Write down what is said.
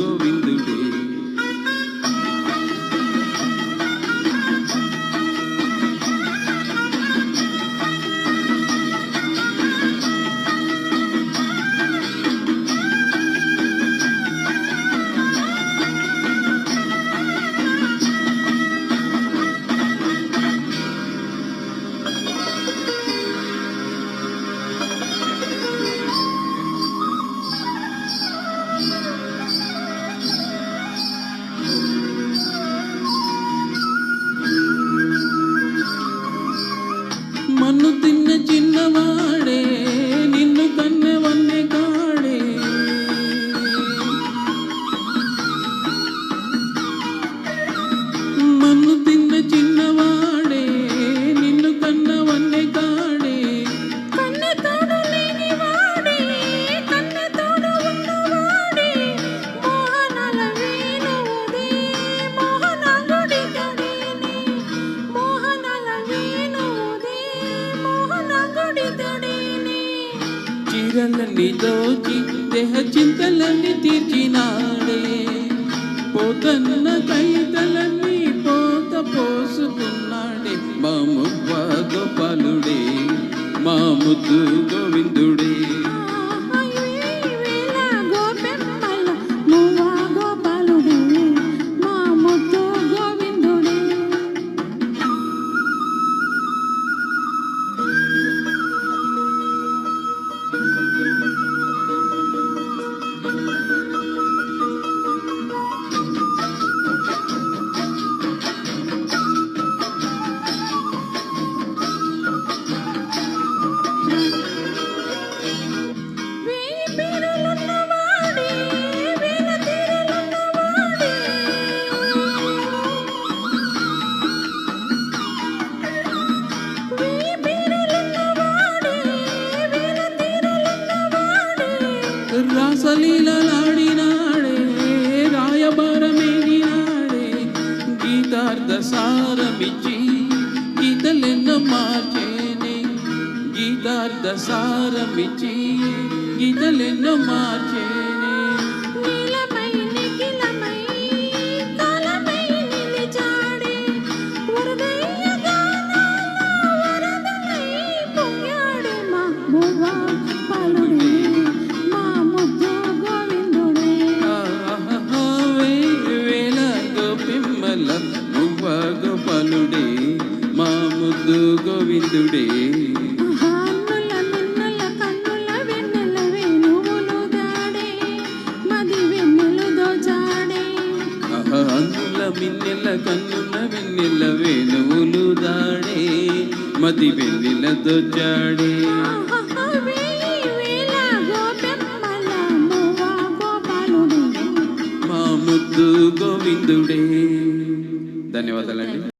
Govi. చీరలన్నీ దోచి దేహ చింతలన్నీ తీర్చినాడే. పోతన్న కైతలన్నీ పోత పోసుకున్నాడే. మా మువ్వ గోపాలుడే మా ముద్దు గోవిందుడే. రాసలీలలాడినాడే రాయబారమేగినాడే గీతార్థ సారమిచ్చి గీతలెన్నో మార్చేనే గీతార్థ సారమిచ్చి గీతలెన్నో మార్చేనే ముద్దు గోవిందుడే. మిన్నుల కన్నుల వెన్నెల వేణువులు దాడే మది వెన్నెలు దొచ్చాడే మా ముద్దు గోవిందుడే. ధన్యవాదాలండి.